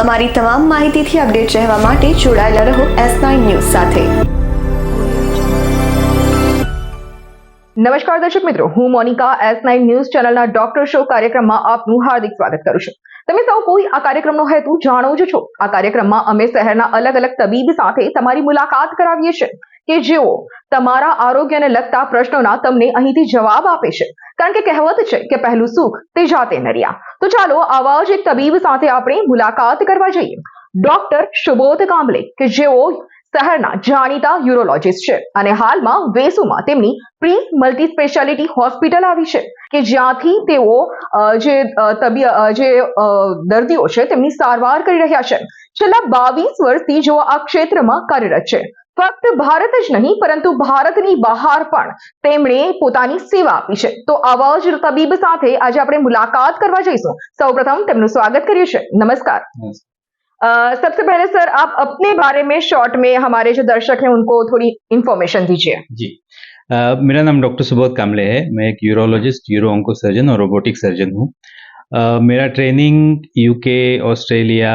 અમારી તમામ માહિતીથી અપડેટ રહેવા માટે જોડાયેલા રહો એસ નાઇન ન્યૂઝ સાથે. નમસ્કાર દર્શક મિત્રો, હું મોનિકા એસ નાઇન ન્યૂઝ ચેનલના ડોક્ટર શો કાર્યક્રમમાં આપનું હાર્દિક સ્વાગત કરું છું. તમે સૌ કોઈ આ કાર્યક્રમનો હેતુ જાણો જ છો. આ કાર્યક્રમમાં અમે શહેરના અલગ અલગ તબીબ સાથે તમારી મુલાકાત કરાવીએ છીએ કે જેઓ તમારા આરોગ્યને લગતા પ્રશ્નોના તમને અહીંથી જવાબ આપે છે. કારણ કે કહેવત છે કે પહેલું સુખ તે જાતે નર્યા. તો ચાલો આવા જ એક તબીબ સાથે આપણે મુલાકાત કરવા જઈએ. ડોક્ટર સુબોધ કાંબલે, કે જેઓ શહેરના જાણીતા યુરોલોજિસ્ટ છે અને હાલમાં વેસુમાં તેમની પ્રી મલ્ટી સ્પેશિયાલિટી હોસ્પિટલ આવી છે, કે જ્યાંથી તેઓ જે તબી જે દર્દીઓ છે તેમની સારવાર કરી રહ્યા છે. છેલ્લા બાવીસ વર્ષથી જેઓ આ ક્ષેત્રમાં કાર્યરત છે ફક્ત ભારત જ નહીં પરંતુ ભારતની બહાર પણ તેમણે પોતાની સેવા આપી છે તો આવા જ તબીબ સાથે આજે આપણે મુલાકાત કરવા જઈશું સૌપ્રથમ તેમનું સ્વાગત કરીએ છીએ નમસ્કાર अ, सबसे पहले सर आप अपने बारे में शॉर्ट में हमारे जो दर्शक हैं उनको थोड़ी इन्फॉर्मेशन दीजिए जी अ, मेरा नाम डॉक्टर सुबोध कामले है मैं एक यूरोलॉजिस्ट यूरो ऑन्को सर्जन और रोबोटिक सर्जन हूँ अ, मेरा training UK Australia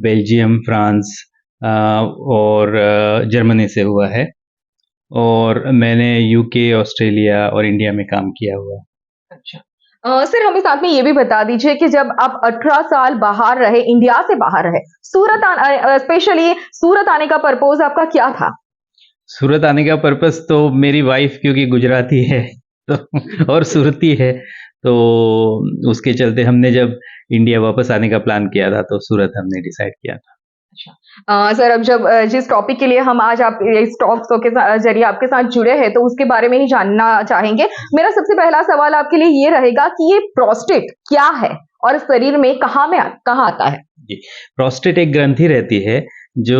Belgium France अ, और जर्मनी से हुआ है। और मैंने यूके ऑस्ट्रेलिया और इंडिया में काम किया हुआ। है अच्छा। अ, सर हमें साथ में ये भी बता दीजिए कि जब आप 18 साल बाहर रहे इंडिया से बाहर रहे सूरत स्पेशली सूरत आने का पर्पज आपका क्या था? सूरत आने का पर्पस तो मेरी वाइफ क्योंकि गुजराती है तो और सूरती है तो उसके चलते हमने जब इंडिया वापस आने का प्लान किया था तो सूरत हमने डिसाइड किया था। अ, सर अब जब जिस टॉपिक के लिए हम आज आप इस टॉक के ज़रिए आपके साथ जुड़े हैं तो उसके बारे में ही जानना चाहेंगे। मेरा सबसे पहला सवाल आपके लिए ये रहेगा कि ये प्रोस्टेट क्या है? और शरीर में कहाँ में कहाँ आता है? प्रोस्टेट एक ग्रंथि रहती है जो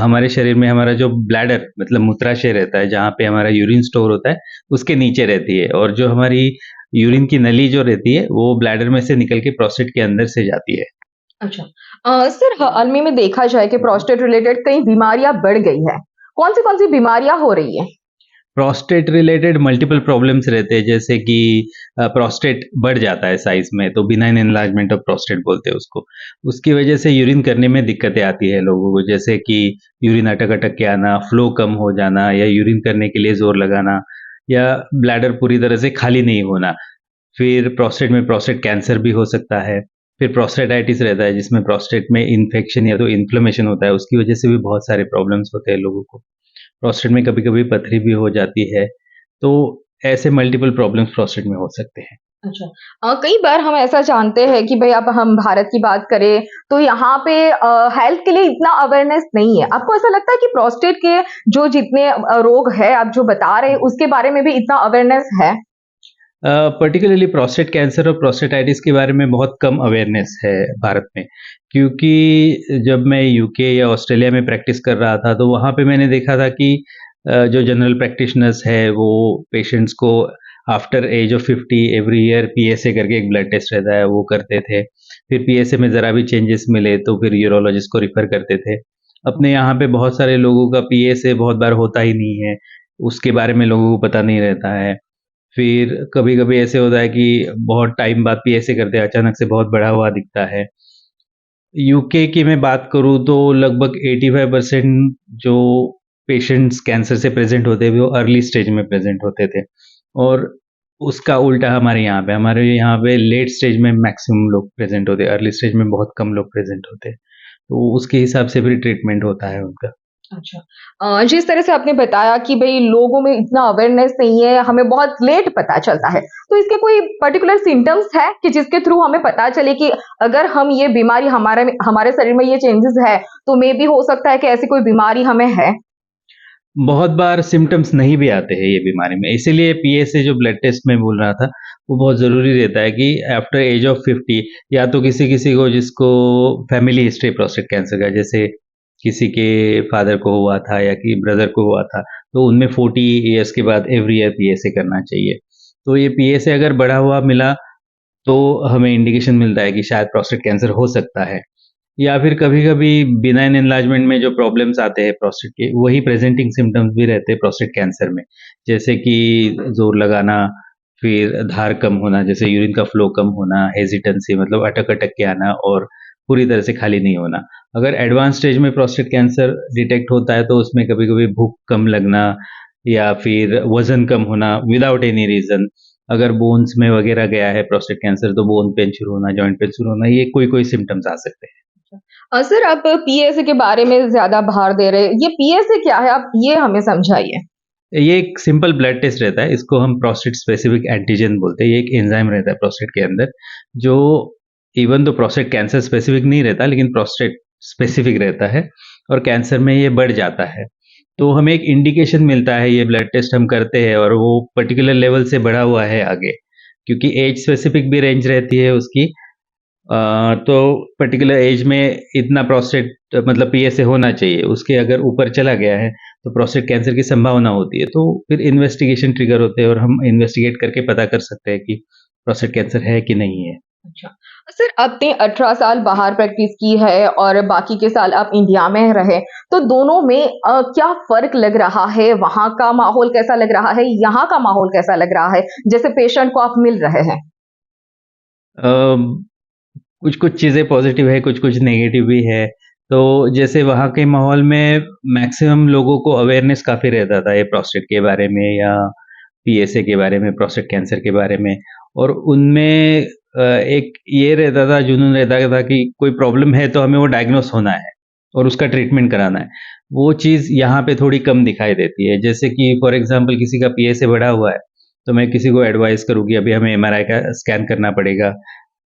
हमारे शरीर में हमारा जो ब्लैडर मतलब मूत्राशय रहता है जहाँ पे हमारा यूरिन स्टोर होता है उसके नीचे रहती है। और जो हमारी यूरिन की नली जो रहती है वो ब्लैडर में से निकल के प्रोस्टेट के अंदर से जाती है। अच्छा। सर हाल में में देखा जाए कि प्रोस्टेट रिलेटेड कई बीमारियाँ बढ़ गई है। कौन सी कौन सी बीमारियाँ हो रही है? प्रोस्टेट रिलेटेड मल्टीपल प्रॉब्लम्स रहते हैं, जैसे कि प्रोस्टेट बढ़ जाता है साइज़ में तो बिनाइन एनलार्जमेंट ऑफ़ प्रोस्टेट बोलते हैं उसको। उसकी वजह से यूरिन करने में दिक्कतें आती है लोगों को, जैसे कि यूरिन अटक अटक के आना फ्लो कम हो जाना, या यूरिन करने के लिए ज़ोर लगाना, या ब्लैडर पूरी तरह से खाली नहीं होना। फिर प्रोस्टेट में प्रोस्टेट कैंसर भी हो सकता है। फिर प्रोस्टेटाइटिस रहता है जिसमें प्रोस्टेट में इन्फेक्शन या तो इन्फ्लेमेशन होता है उसकी वजह से भी बहुत सारे प्रॉब्लम्स होते हैं लोगों को। प्रोस्टेट में कभी कभी पथरी भी हो जाती है तो ऐसे मल्टीपल प्रॉब्लम्स प्रोस्टेट में हो सकते हैं। अच्छा। अ, कई बार हम ऐसा जानते हैं कि भाई अब हम भारत की बात करें तो यहाँ पे हेल्थ के लिए इतना अवेयरनेस नहीं है। आपको ऐसा लगता है कि प्रोस्टेट के जो जितने रोग है आप जो बता रहे हैं उसके बारे में भी इतना अवेयरनेस है? पर्टिकुलरली प्रोस्टेट कैंसर और प्रोस्टेटाइटिस के बारे में बहुत कम अवेयरनेस है भारत में। क्योंकि जब मैं यूके या ऑस्ट्रेलिया में प्रैक्टिस कर रहा था तो वहाँ पे मैंने देखा था कि जो जनरल प्रैक्टिशनर्स है, वो पेशेंट्स को after age of fifty every year PSA करके एक ब्लड टेस्ट रहता है, वो करते थे। फिर पीएसए में ज़रा भी चेंजेस मिले तो फिर यूरोलॉजिस्ट को रिफ़र करते थे। अपने यहाँ पे बहुत सारे लोगों का पीएसए बहुत बार होता ही नहीं है, उसके बारे में लोगों को पता नहीं रहता है। फिर कभी कभी ऐसे होता है कि बहुत टाइम बाद भी ऐसे करते हैं, अचानक से बहुत बढ़ा हुआ दिखता है। यूके की मैं बात करूँ तो लगभग 85 परसेंट जो पेशेंट्स कैंसर से प्रेजेंट होते हैं, वो अर्ली स्टेज में प्रेजेंट होते थे। और उसका उल्टा हमारे यहाँ पे, हमारे यहाँ पे लेट स्टेज में मैक्सिमम लोग प्रेजेंट होते अर्ली स्टेज में बहुत कम लोग प्रेजेंट होते। तो उसके हिसाब से फिर ट्रीटमेंट होता है उनका। अच्छा। जिस तरह से आपने बताया कि भाई लोगों में इतना अवेयरनेस नहीं है, हमें बहुत लेट पता चलता है। तो इसके कोई पर्टिकुलर सिम्टम्स है कि जिसके थ्रू हमें पता चले कि अगर हम ये बीमारी हमारे हमारे शरीर में ये चेंजेस है तो मे भी हो सकता है कि ऐसी कोई बीमारी हमें है? बहुत बार सिम्टम्स नहीं भी आते हैं ये बीमारी में। इसीलिए पीएसए जो ब्लड टेस्ट में बोल रहा था, वो बहुत ज़रूरी रहता है कि आफ्टर एज ऑफ़ फिफ्टी या तो किसी किसी को जिसको फैमिली हिस्ट्री प्रोस्टेट कैंसर का, जैसे किसी के फादर को हुआ था या कि ब्रदर को हुआ था तो उनमें फोर्टी ईयर्स के बाद एवरी ईयर पीएसए करना चाहिए। तो ये पीएसए अगर बढ़ा हुआ, मिला तो हमें इंडिकेशन मिलता है कि शायद प्रोस्टेट कैंसर हो सकता है। या फिर कभी कभी बिनाइन एनलार्जमेंट में जो प्रॉब्लम्स आते हैं प्रोस्टेट के, वही प्रेजेंटिंग सिम्टम्स भी रहते हैं प्रोस्टेट कैंसर में। जैसे कि ज़ोर लगाना, फिर धार कम होना, जैसे यूरिन का फ्लो कम होना हेजिटेंसी मतलब अटक अटक के आना और पूरी तरह से खाली नहीं होना। अगर एडवांस स्टेज में प्रोस्टेट कैंसर डिटेक्ट होता है तो उसमें कभी कभी भूख कम लगना या फिर वज़न कम होना विदाउट एनी रीजन अगर बोन्स में वगैरह गया है प्रोस्टेट कैंसर तो बोन पेन शुरू होना जॉइंट पेन शुरू होना ये कोई कोई सिम्टम्स आ सकते हैं। सर आप पीएसए के बारे में ज़्यादा भार दे रहे हैं। ये पीएसए क्या है? आप ये हमें समझाइए। ये एक सिंपल ब्लड टेस्ट रहता है। इसको हम प्रोस्टेट स्पेसिफिक एंटीजन बोलते हैं। ये एक एंजाइम रहता है प्रोस्टेट के अंदर जो इवन तो प्रोस्टेट कैंसर स्पेसिफिक नहीं रहता लेकिन प्रोस्टेट स्पेसिफिक रहता है और कैंसर में ये बढ़ जाता है। तो हमें एक इंडिकेशन मिलता है ये ब्लड टेस्ट हम करते हैं और वो पर्टिकुलर लेवल से बढ़ा हुआ है आगे। क्योंकि एज स्पेसिफिक भी रेंज रहती है उसकी। अ, तो पर्टिकुलर एज में इतना प्रोस्टेट मतलब पीएसए होना चाहिए। उसके अगर ऊपर चला गया है तो प्रोस्टेट कैंसर की संभावना होती है। तो फिर इन्वेस्टिगेशन ट्रिगर होते हैं और हम इन्वेस्टिगेट करके पता कर सकते हैं कि प्रोस्टेट कैंसर है कि नहीं है। अच्छा। सर आपने 18 साल बाहर प्रैक्टिस की है और बाकी के साल आप इंडिया में रहे। तो दोनों में अ, क्या फ़र्क लग रहा है? वहाँ का माहौल कैसा लग रहा है? यहाँ का माहौल कैसा लग रहा है? जैसे पेशेंट को आप मिल रहे हैं। कुछ कुछ चीज़ें पॉजिटिव है कुछ कुछ नेगेटिव भी है। तो जैसे वहाँ के माहौल में मैक्सिमम लोगों को अवेयरनेस काफ़ी रहता था ये प्रोस्टेट के बारे में या पीएसए के बारे में प्रोस्टेट कैंसर के बारे में। और उनमें एक ये रहता था, जुनून रहता था कि कोई प्रॉब्लम है तो हमें वो डायग्नोस होना है और उसका ट्रीटमेंट कराना है। वो चीज़ यहाँ पे थोड़ी कम दिखाई देती है। जैसे कि फॉर एग्जांपल किसी का पीएसए बढ़ा हुआ है तो मैं किसी को एडवाइस करूँ कि अभी हमें एमआरआई का स्कैन करना पड़ेगा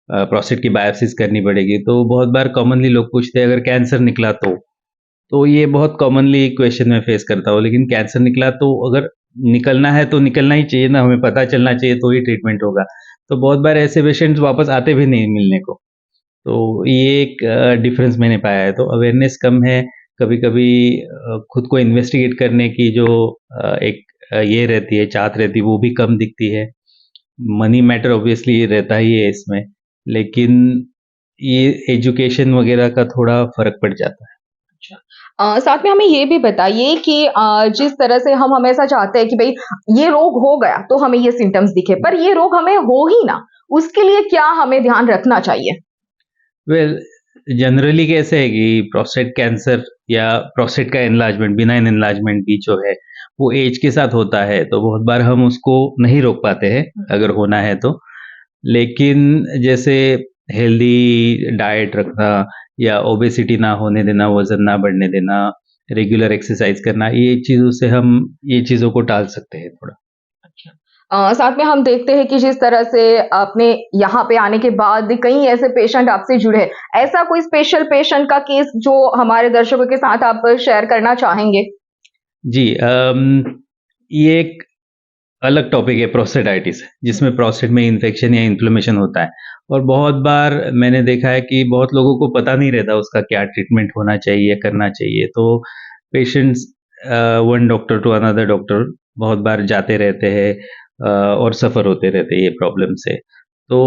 प्रोस्टेट की बायोप्सिस करनी पड़ेगी तो बहुत बार कॉमनली लोग पूछते हैं, अगर कैंसर निकला तो? तो ये बहुत कॉमनली क्वेश्चन में फेस करता हूँ, लेकिन कैंसर निकला तो अगर निकलना है तो निकलना ही चाहिए ना, हमें पता चलना चाहिए तो ही ट्रीटमेंट होगा। तो बहुत बार ऐसे पेशेंट्स वापस आते भी नहीं मिलने को। तो ये एक डिफरेंस मैंने पाया है। तो अवेयरनेस कम है कभी कभी खुद को इन्वेस्टिगेट करने की जो एक ये रहती है, चाहत रहती है, वो भी कम दिखती है। मनी मैटर ऑब्वियसली रहता ही है इसमें, लेकिन ये एजुकेशन वगैरह का थोड़ा फ़र्क पड़ जाता है। अ, साथ में हमें ये भी बताइए कि अ, जिस तरह से हम हमेशा चाहते हैं कि भाई ये रोग हो गया तो हमें ये सिम्टम्स दिखे पर ये रोग हमें हो ही ना उसके लिए क्या हमें ध्यान रखना चाहिए? वेल जनरली कैसे है कि प्रोस्टेट कैंसर या प्रोस्टेट का एनलार्जमेंट बिनाइन एनलार्जमेंट भी जो है वो एज के साथ होता है तो बहुत बार हम उसको नहीं रोक पाते हैं अगर होना है तो। लेकिन जैसे हेल्दी डाइट रखना या ओबेसिटी ना होने देना वज़न ना बढ़ने देना रेगुलर एक्सरसाइज करना ये चीज़ों से हम ये चीज़ों को टाल सकते हैं थोड़ा। अ, साथ में हम देखते हैं कि जिस तरह से आपने यहाँ पे आने के बाद कई ऐसे पेशेंट आपसे जुड़े हैं। ऐसा कोई स्पेशल पेशेंट का केस जो हमारे दर्शकों के साथ आप शेयर करना चाहेंगे? जी अम, ये एक अलग टॉपिक है प्रोस्टेटाइटिस जिसमें प्रोस्टेट में इन्फेक्शन या इन्फ्लेमेशन होता है। और बहुत बार मैंने देखा है कि बहुत लोगों को पता नहीं रहता उसका क्या ट्रीटमेंट होना चाहिए करना चाहिए। तो patients one doctor to another doctor बहुत बार जाते रहते हैं अ, और सफ़र होते रहते हैं ये प्रॉब्लम से। तो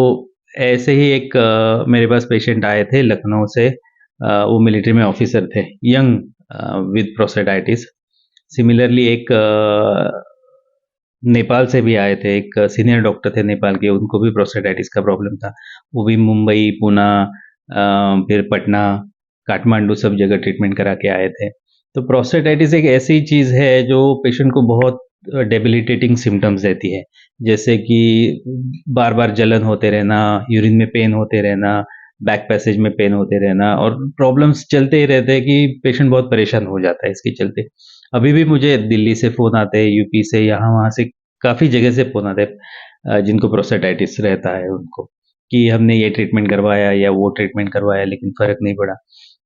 ऐसे ही एक अ, मेरे पास पेशेंट आए थे लखनऊ से अ, वो मिलिट्री में ऑफिसर थे यंग विद प्रोस्टेटाइटिस सिमिलरली एक नेपाल से भी आए थे, एक सीनियर डॉक्टर थे नेपाल के, उनको भी प्रोस्टेटाइटिस का प्रॉब्लम था। वो भी मुंबई पूना फिर पटना, काठमांडू सब जगह ट्रीटमेंट करा के आए थे। तो प्रोस्टेटाइटिस एक ऐसी चीज़ है जो पेशेंट को बहुत डेबिलिटेटिंग सिम्टम्स देती है। जैसे कि बार बार जलन होते रहना यूरिन में पेन होते रहना बैक पैसेज में पेन होते रहना और प्रॉब्लम्स चलते ही रहते हैं कि पेशेंट बहुत परेशान हो जाता है इसके चलते। अभी भी मुझे दिल्ली से फ़ोन आते हैं यूपी से यहाँ वहाँ से काफ़ी जगह से फ़ोन आते हैं जिनको प्रोस्टेटाइटिस रहता है उनको कि हमने ये ट्रीटमेंट करवाया या वो ट्रीटमेंट करवाया, लेकिन फ़र्क नहीं पड़ा।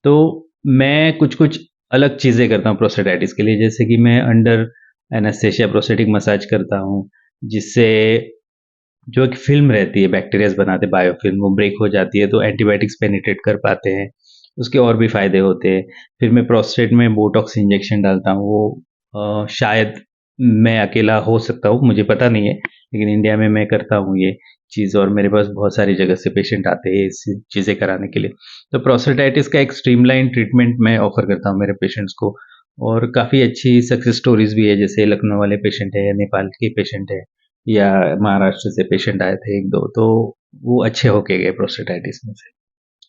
तो मैं कुछ कुछ अलग चीज़ें करता हूँ प्रोस्टेटाइटिस के लिए, जैसे कि मैं अंडर एनेस्थेशिया प्रोस्टेटिक मसाज करता हूँ, जिससे जो एक फ़िल्म रहती है बैक्टीरियाज बनाते बायोफिल्म वो ब्रेक हो जाती है तो एंटीबायोटिक्स पेनिट्रेट कर पाते हैं उसके और भी फ़ायदे होते हैं। फिर मैं प्रोस्टेट में बोटॉक्स इंजेक्शन डालता हूँ वो अ, शायद मैं अकेला हो सकता हूँ मुझे पता नहीं है लेकिन इंडिया में मैं करता हूँ ये चीज़ और मेरे पास बहुत सारी जगह से पेशेंट आते हैं इस चीज़ें कराने के लिए। तो प्रोस्टेटाइटिस का एक स्ट्रीमलाइन ट्रीटमेंट मैं ऑफ़र करता हूँ मेरे पेशेंट्स को और काफ़ी अच्छी सक्सेस स्टोरीज भी है जैसे लखनऊ वाले पेशेंट है या नेपाल के पेशेंट है। या महाराष्ट्र से पेशेंट आए थे एक दो तो वो अच्छे होके गए प्रोस्टेटाइटिस में से।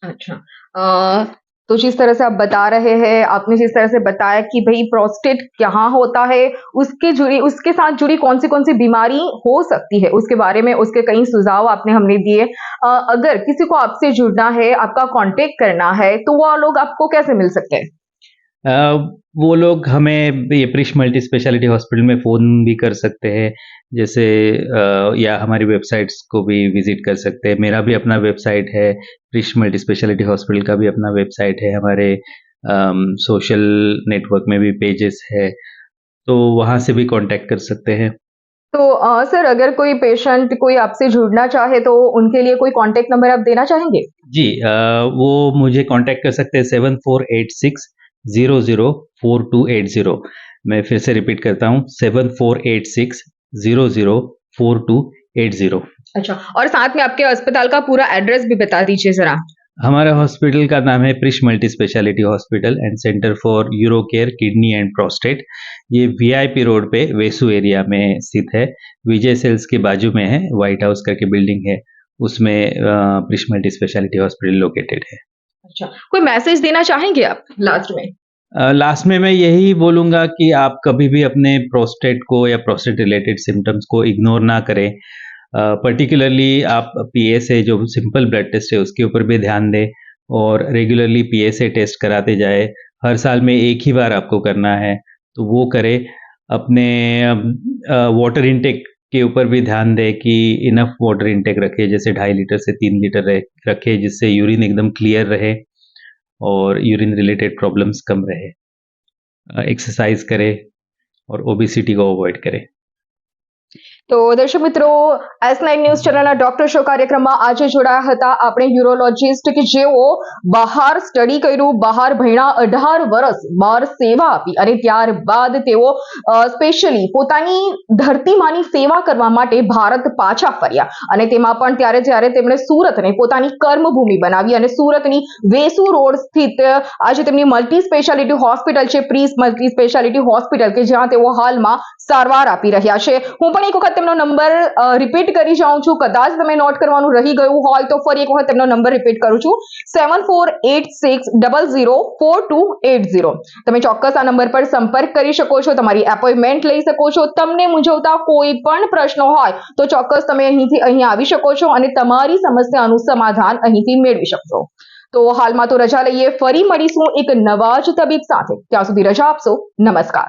अच्छा। अ, तो जिस तरह से आप बता रहे हैं आपने जिस तरह से बताया कि भाई प्रोस्टेट कहाँ होता है उसके जुड़ी उसके साथ जुड़ी कौन सी कौन सी बीमारी हो सकती है? उसके बारे में उसके कई सुझाव आपने हमने दिए। अगर किसी को आपसे जुड़ना है आपका कांटेक्ट करना है तो वो लोग आपको कैसे मिल सकते हैं? वो लोग हमें ये प्रिश मल्टी स्पेशलिटी हॉस्पिटल में फ़ोन भी कर सकते हैं जैसे या हमारी वेबसाइट्स को भी विज़िट कर सकते हैं। मेरा भी अपना वेबसाइट है प्रिश मल्टी स्पेशलिटी हॉस्पिटल का भी अपना वेबसाइट है हमारे सोशल नेटवर्क में भी पेजेस है तो वहाँ से भी कांटेक्ट कर सकते हैं। तो अ, सर अगर कोई पेशेंट कोई आपसे जुड़ना चाहे तो उनके लिए कोई कांटेक्ट नंबर आप देना चाहेंगे? जी अ, वो मुझे कांटेक्ट कर सकते हैं seven four eight six zero zero four two eight zero. मैं फिर से रिपीट करता हूँ seven four eight six zero zero four two eight zero. अच्छा और साथ में आपके अस्पताल का पूरा एड्रेस भी बता दीजिए जरा। हमारा हॉस्पिटल का नाम है Prish multi speciality hospital and centre for uro care kidney and prostate. ये वीआईपी रोड पे वेसु एरिया में स्थित है। विजय सेल्स के बाजू में है व्हाइट हाउस करके बिल्डिंग है। उसमें Prish multi speciality hospital located है। अच्छा कोई मैसेज देना चाहेंगे आप लास्ट में? लास्ट में मैं यही बोलूँगा कि आप कभी भी अपने प्रोस्टेट को या प्रोस्टेट रिलेटेड सिम्टम्स को इग्नोर ना करें। पर्टिकुलरली uh, आप पीएसए जो सिंपल ब्लड टेस्ट है उसके ऊपर भी ध्यान दें और रेगुलरली पीएसए टेस्ट कराते जाए। हर साल में एक ही बार आपको करना है तो वो करें। अपने वाटर इनटेक के ऊपर भी ध्यान दें कि इनफ वाटर इंटेक रखें, जैसे ढाई लीटर से तीन लीटर रखें, जिससे यूरिन एकदम क्लियर रहे और यूरिन रिलेटेड प्रॉब्लम्स कम रहे। एक्सरसाइज करें और ओबिसिटी को अवॉइड करें। તો દર્શક મિત્રો એસ નાઇન ન્યૂઝ ચેનલના ડોક્ટર શો કાર્યક્રમમાં આજે જોડાયા હતા આપણે યુરોલોજિસ્ટ કે જેઓ બહાર સ્ટડી કર્યું, બહાર ભણ્યા, અઢાર વર્ષ બહાર સેવા આપી અને ત્યારબાદ તેઓ સ્પેશિયલી પોતાની ધરતીમાંની સેવા કરવા માટે ભારત પાછા ફર્યા. અને તેમાં પણ ત્યારે જ્યારે તેમણે સુરતને પોતાની કર્મભૂમિ બનાવી અને સુરતની વેસુ રોડ સ્થિત આજે તેમની મલ્ટી સ્પેશિયાલિટી હોસ્પિટલ છે, પ્રીસ મલ્ટી સ્પેશિયાલિટી હોસ્પિટલ કે જ્યાં તેઓ હાલમાં સારવાર આપી રહ્યા છે. હું પણ એક તેમનો નંબર રિપીટ કરી જાઉં છું. કદાચ તમે નોટ કરવાનું રહી ગયું હોય તો ફરી એક વખત તેમનો નંબર રિપીટ કરું છું. Seven four eight six double zero four two eight તમે ચોક્કસ આ નંબર પર સંપર્ક કરી શકો છો, તમારી એપોઇન્ટમેન્ટ લઈ શકો છો. તમને મૂંઝવતા કોઈ પણ પ્રશ્નો હોય તો ચોક્કસ તમે અહીંથી અહીં આવી શકો છો અને તમારી સમસ્યાનું સમાધાન અહીંથી મેળવી શકશો. તો હાલમાં તો રજા લઈએ. ફરી મળીશું એક નવા જ તબીબ સાથે. ત્યાં સુધી રજા આપશો. નમસ્કાર.